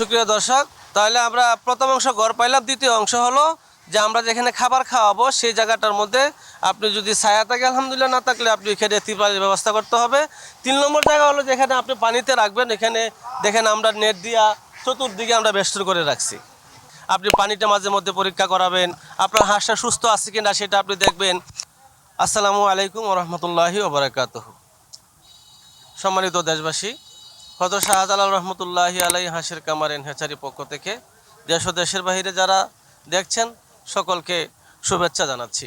সুপ্রিয় দর্শক, তাহলে আমরা প্রথম অংশ গড় পাইলাম। দ্বিতীয় অংশ হলো যে আমরা যেখানে খাবার খাওয়াবো সেই জায়গাটার মধ্যে আপনি যদি ছায়া থাকে, আলহামদুলিল্লাহ, না থাকলে আপনি এখানে ত্রিপালের ব্যবস্থা করতে হবে। তিন নম্বর জায়গা হলো যেখানে আপনি পানিতে রাখবেন। এখানে দেখেন আমরা নেট দিয়া চতুর্দিকে আমরা বেষ্টন করে রাখছি। আপনি পানিটা মাঝে মধ্যে পরীক্ষা করাবেন। আপনার হাঁসটা সুস্থ আছে কিনা সেটা আপনি দেখবেন। আসসালামু আলাইকুম রহমতুল্লাহি ওবরাকাত সম্মানিত দেশবাসী হত শাহজালাল রহমতুল্লাহি আলাই হাঁসের কামারেন হেচারি পক্ষ থেকে দেশ ও দেশের বাহিরে যারা দেখছেন, সকলকে শুভেচ্ছা জানাচ্ছি।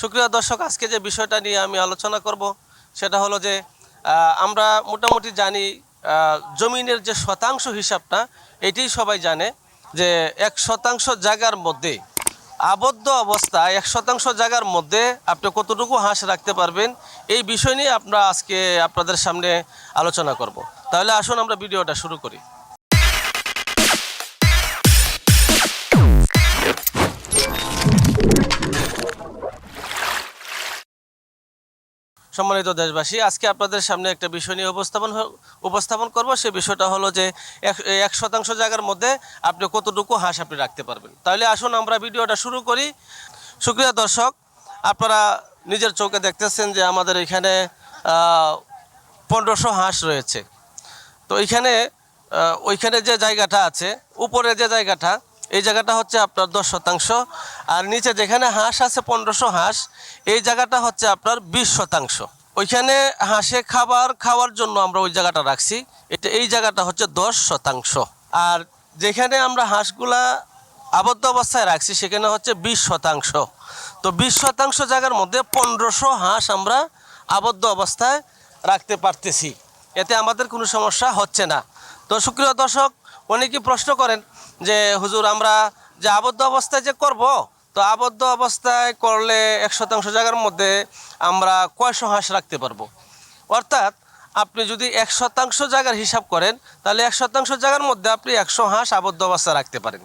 সুপ্রিয় দর্শক, আজকে যে বিষয়টা নিয়ে আমি আলোচনা করব, সেটা হলো যে আমরা মোটামুটি জানি জমিনের যে শতাংশ হিসাবটা এটি সবাই জানে যে এক শতাংশ জায়গার মধ্যে আবদ্ধ অবস্থা, এক শতাংশ জায়গার মধ্যে আপনি কতটুকু হাঁস রাখতে পারবেন, এই বিষয় নিয়ে আমরা আজকে আপনাদের সামনে আলোচনা করব। তাহলে আসুন আমরা ভিডিওটা শুরু করি। সম্মানিত দেশবাসী আজকে আপনাদের সামনে একটা বিষয় নিয়ে উপস্থাপন উপস্থাপন করব। সে বিষয়টা হলো যে এক শতাংশ জায়গার মধ্যে আপনি কতটুকু হাঁস আপনি রাখতে পারবেন। তাহলে আসুন আমরা ভিডিওটা শুরু করি। সুপ্রিয় দর্শক আপনারা নিজের চোখে দেখতেছেন যে আমাদের এখানে পনেরোশো হাঁস রয়েছে। তো এইখানে আহ, ওইখানে যে জায়গাটা আছে উপরে যে জায়গাটা এই জায়গাটা হচ্ছে আপনার দশ শতাংশ। আর নিচে যেখানে হাঁস আছে পনেরোশো হাঁস, এই জায়গাটা হচ্ছে আপনার বিশ শতাংশ। ওইখানে হাঁসে খাবার খাওয়ার জন্য আমরা ওই জায়গাটা রাখছি। এটা এই জায়গাটা হচ্ছে দশ শতাংশ। আর যেখানে আমরা হাঁসগুলা আবদ্ধ অবস্থায় রাখছি, সেখানে হচ্ছে বিশ শতাংশ। তো বিশ শতাংশ জায়গার মধ্যে পনেরোশো হাঁস আমরা আবদ্ধ অবস্থায় রাখতে পারতেছি। এতে আমাদের কোনো সমস্যা হচ্ছে না। তো সুপ্রিয় দর্শক অনেকেই প্রশ্ন করেন যে হুজুর, আমরা যে আবদ্ধ অবস্থায় যে করব, তো আবদ্ধ অবস্থায় করলে এক শতাংশ জায়গার মধ্যে আমরা কয়শো হাঁস রাখতে পারব? অর্থাৎ আপনি যদি এক শতাংশ জায়গার হিসাব করেন, তাহলে এক শতাংশ জায়গার মধ্যে আপনি একশো হাঁস আবদ্ধ অবস্থায় রাখতে পারেন,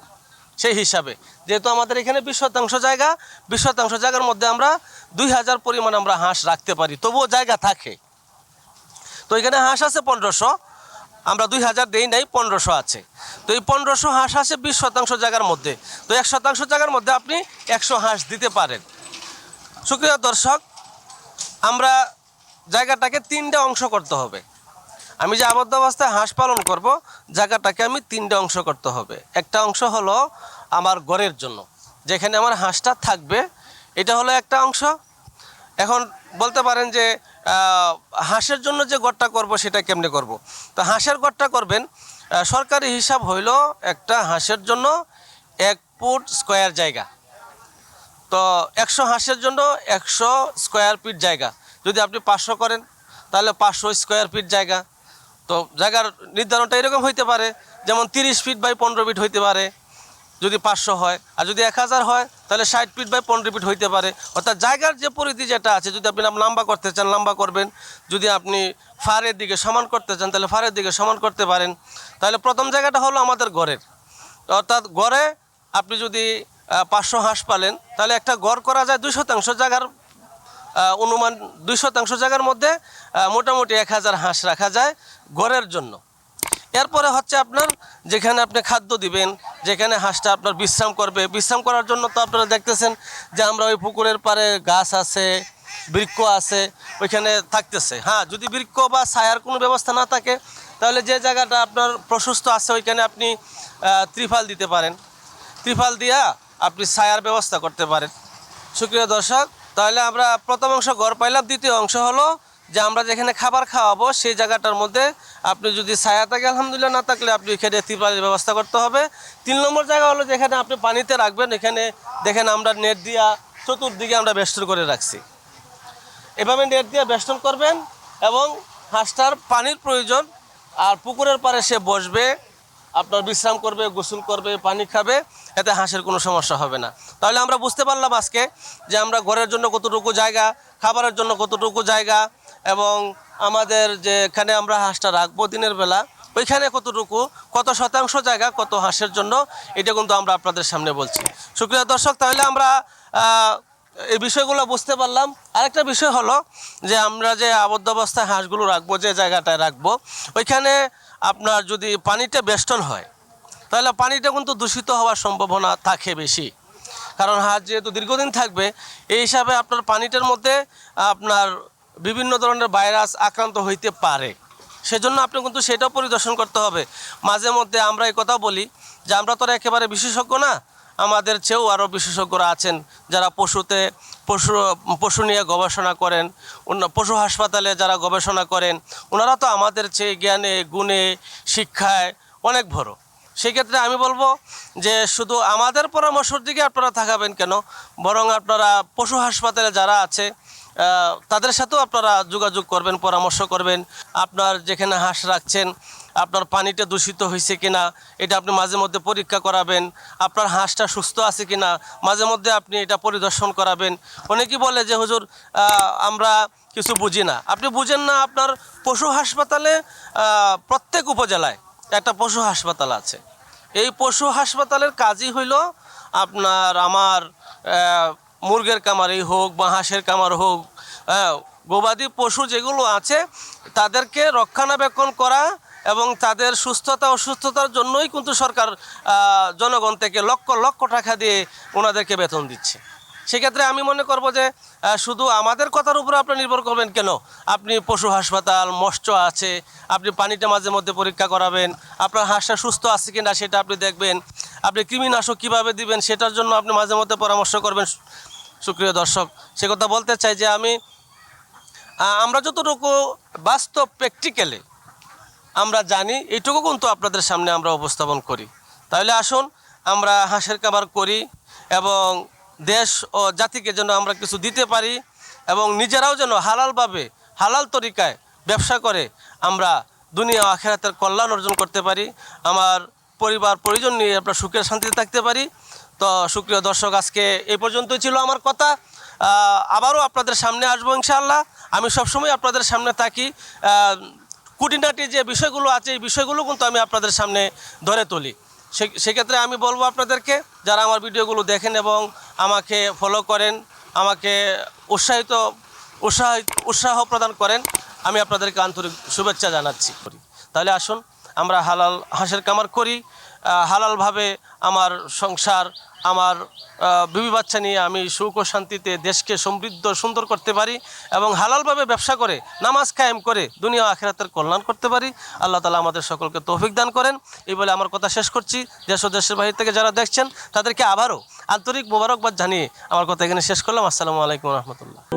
সেই হিসাবে। যেহেতু আমাদের এখানে বিশ শতাংশ জায়গা, বিশ শতাংশ জায়গার মধ্যে আমরা দুই হাজার পরিমাণ আমরা হাঁস রাখতে পারি, তবুও জায়গা থাকে। তো এখানে হাঁস আছে পনেরোশো আমরা দুই হাজার দেই নাই, পনেরোশো আছে। তো এই পনেরোশো হাঁস আছে বিশ শতাংশ জায়গার মধ্যে। তো এক শতাংশ জায়গার মধ্যে আপনি একশো হাঁস দিতে পারেন। সুপ্রিয় দর্শক, আমরা জায়গাটাকে তিনটে অংশ করতে হবে। আমি যে আবদ্ধ অবস্থায় হাঁস পালন করব, জায়গাটাকে আমি তিনটে অংশ করতে হবে। একটা অংশ হলো আমার ঘরের জন্য, যেখানে আমার হাঁসটা থাকবে। এটা হলো একটা অংশ। এখন বলতে পারেন যে হাঁসের জন্য যে গড়টা করব সেটা কেমনে করব? তো হাঁসের গড়টা করবেন সরকারি হিসাব হইল একটা হাঁসের জন্য এক ফুট স্কোয়ার জায়গা। তো একশো হাঁসের জন্য একশো স্কোয়ার ফিট জায়গা। যদি আপনি পাঁচশো করেন, তাহলে পাঁচশো স্কোয়ার ফিট জায়গা। তো জায়গার নির্ধারণটা এরকম হইতে পারে, যেমন তিরিশ ফিট বাই পনেরো ফিট হইতে পারে। যদি পাঁচশো হয়, আর যদি এক হাজার হয়, তাহলে ষাট ফিট বাই পনেরো ফিট হইতে পারে। অর্থাৎ জায়গার যে পরিধি যেটা আছে, যদি আপনি লম্বা করতে চান, লম্বা করবেন। যদি আপনি ফারের দিকে সমান করতে চান, তাহলে ফারের দিকে সমান করতে পারেন। তাহলে প্রথম জায়গাটা হলো আমাদের ঘরের অর্থাৎ গড়ে আপনি যদি পাঁচশো হাঁস পালেন, তাহলে একটা গড় করা যায় দুই শতাংশ জায়গার অনুমান দুই শতাংশ জায়গার মধ্যে মোটামুটি এক হাজার হাঁস রাখা যায় গড়ের জন্য। এরপরে হচ্ছে আপনার যেখানে আপনি খাদ্য দিবেন, যেখানে হাঁসটা আপনার বিশ্রাম করবে। বিশ্রাম করার জন্য তো আপনারা দেখতেছেন যে আমরা ওই পুকুরের পাড়ে গাছ আছে, বৃক্ষ আছে, ওইখানে থাকতেছে। হ্যাঁ যদি বৃক্ষ বা ছায়ার কোনো ব্যবস্থা না থাকে, তাহলে যে জায়গাটা আপনার প্রশস্ত আছে, ওইখানে আপনি ত্রিফাল দিতে পারেন। ত্রিফাল দিয়া আপনি ছায়ার ব্যবস্থা করতে পারেন। সুক্রিয় দর্শক, তাহলে আমরা প্রথম অংশ ঘর পাইলাম, দ্বিতীয় অংশ হলো যে আমরা যেখানে খাবার খাওয়াবো, সেই জায়গাটার মধ্যে আপনি যদি ছায়া থাকে, আলহামদুলিল্লাহ, না থাকলে আপনি এখানে ত্রিপালের ব্যবস্থা করতে হবে। তিন নম্বর জায়গা হলো যেখানে আপনি পানিতে রাখবেন, এখানে দেখেন আমরা নেট দিয়া চতুর্দিকে আমরা বেষ্টন করে রাখছি। এভাবে নেট দিয়ে বেষ্টন করবেন এবং হাঁসটার পানির প্রয়োজন, আর পুকুরের পাড়ে সে বসবে, আপনার বিশ্রাম করবে, গোসল করবে, পানি খাবে, এতে হাঁসের কোনো সমস্যা হবে না। তাহলে আমরা বুঝতে পারলাম আজকে যে আমরা ঘরের জন্য কতটুকু জায়গা, খাবারের জন্য কতটুকু জায়গা এবং আমাদের যে এখানে আমরা হাঁসটা রাখব দিনের বেলা, ওইখানে কতটুকু, কত শতাংশ জায়গা, কত হাঁসের জন্য, এটা কিন্তু আমরা আপনাদের সামনে বলছি। সুপ্রিয় দর্শক, তাহলে আমরা এই বিষয়গুলো বুঝতে পারলাম। আরেকটা বিষয় হলো যে আমরা যে আবদ্ধ অবস্থায় হাঁসগুলো রাখব, যে জায়গাটায় রাখব, ওইখানে আপনার যদি পানিটা বেষ্টন হয়, তাহলে পানিটা কিন্তু দূষিত হওয়ার সম্ভাবনা থাকে বেশি। কারণ হাঁস যেহেতু দীর্ঘদিন থাকবে, এই হিসাবে আপনার পানিটার মধ্যে আপনার বিভিন্ন ধরনের ভাইরাস আক্রান্ত হইতে পারে। সেজন্য আপনি কিন্তু সেটাও পরিদর্শন করতে হবে। মাঝে মধ্যে আমরা এই কথা বলি যে আমরা তো একেবারে বিশেষজ্ঞ না, আমাদের চেয়েও আরও বিশেষজ্ঞরা আছেন যারা পশুতে, পশু পশু নিয়ে গবেষণা করেন পশু হাসপাতালে যারা গবেষণা করেন, ওনারা তো আমাদের চেয়ে জ্ঞানে, গুণে, শিক্ষায় অনেক বড়। সেক্ষেত্রে আমি বলব যে শুধু আমাদের পরামর্শের দিকে আপনারা থাকাবেন কেন, বরং আপনারা পশু হাসপাতালে যারা আছে তাদের সাথেও আপনারা যোগাযোগ করবেন, পরামর্শ করবেন। আপনার যেখানে হাঁস রাখছেন, আপনার পানিটা দূষিত হয়েছে কিনা, এটা আপনি মাঝে মধ্যে পরীক্ষা করাবেন। আপনার হাঁসটা সুস্থ আছে কিনা, মাঝে মধ্যে আপনি এটা পরিদর্শন করাবেন। অনেকেই বলে যে, হুজুর আমরা কিছু বুঝি না। আপনি বুঝেন না, আপনার পশু হাসপাতালে প্রত্যেক উপজেলায় একটা পশু হাসপাতাল আছে। এই পশু হাসপাতালের কাজই হইল আপনার আমার মুরগের কামারই হোক বা হাঁসের কামার হোক হ্যাঁ, গবাদি পশু যেগুলো আছে তাদেরকে রক্ষণাবেক্ষণ করা এবং তাদের সুস্থতা অসুস্থতার জন্যই কিন্তু সরকার জনগণ থেকে লক্ষ লক্ষ টাকা দিয়ে ওনাদেরকে বেতন দিচ্ছে। সেক্ষেত্রে আমি মনে করব যে শুধু আমাদের কথার উপরে আপনি নির্ভর করবেন কেন? আপনি পশু হাসপাতাল, মৎস্য আছে, আপনি পানিটা মাঝে মধ্যে পরীক্ষা করাবেন, আপনার হাঁসটা সুস্থ আছে কিনা সেটা আপনি দেখবেন, আপনি কৃমিনাশক কীভাবে দিবেন সেটার জন্য আপনি মাঝে মধ্যে পরামর্শ করবেন। সুপ্রিয় দর্শক, সে কথা বলতে চাই যে আমি আমরা যতটুকু বাস্তব প্র্যাকটিক্যালে আমরা জানি, এইটুকু কিন্তু আপনাদের সামনে আমরা উপস্থাপন করি। তাহলে আসুন, আমরা হাঁসের খাবার করি এবং দেশ ও জাতিকে যেন আমরা কিছু দিতে পারি এবং নিজেরাও যেন হালালভাবে, হালাল তরিকায় ব্যবসা করে আমরা দুনিয়া আখেরাতের কল্যাণ অর্জন করতে পারি। আমার পরিবার, পরিজন নিয়ে আমরা সুখের শান্তিতে থাকতে পারি। তো সুপ্রিয় দর্শক, আজকে এই পর্যন্তই ছিল আমার কথা। আবারও আপনাদের সামনে আসব ইনশাআল্লাহ। আমি সবসময় আপনাদের সামনে থাকি। কুটিনাটি যে বিষয়গুলো আছে, এই বিষয়গুলো কিন্তু আমি আপনাদের সামনে ধরে তুলি। সেক্ষেত্রে আমি বলব আপনাদেরকে, যারা আমার ভিডিওগুলো দেখেন এবং আমাকে ফলো করেন, আমাকে উৎসাহিত উৎসাহ উৎসাহ প্রদান করেন, আমি আপনাদেরকে আন্তরিক শুভেচ্ছা জানাচ্ছি। তাহলে আসুন, আমরা হালাল হাঁসের কামার করি। হালালভাবে আমার সংসার আমার বিবি বাচ্চা নিয়ে আমি সুখ ও শান্তিতে দেশকে সমৃদ্ধ, সুন্দর করতে পারি এবং হালালভাবে ব্যবসা করে, নামাজ কায়েম করে দুনিয়া আখেরাতের কল্যাণ করতে পারি। আল্লাহ তালা আমাদের সকলকে তৌফিক দান করেন। এই বলে আমার কথা শেষ করছি। দেশ ও দেশের বাহির থেকে যারা দেখছেন, তাদেরকে আবারও আন্তরিক মোবারকবাদ জানিয়ে আমার কথা এখানে শেষ করলাম। আসসালামু আলাইকুম রহমতুল্লাহ।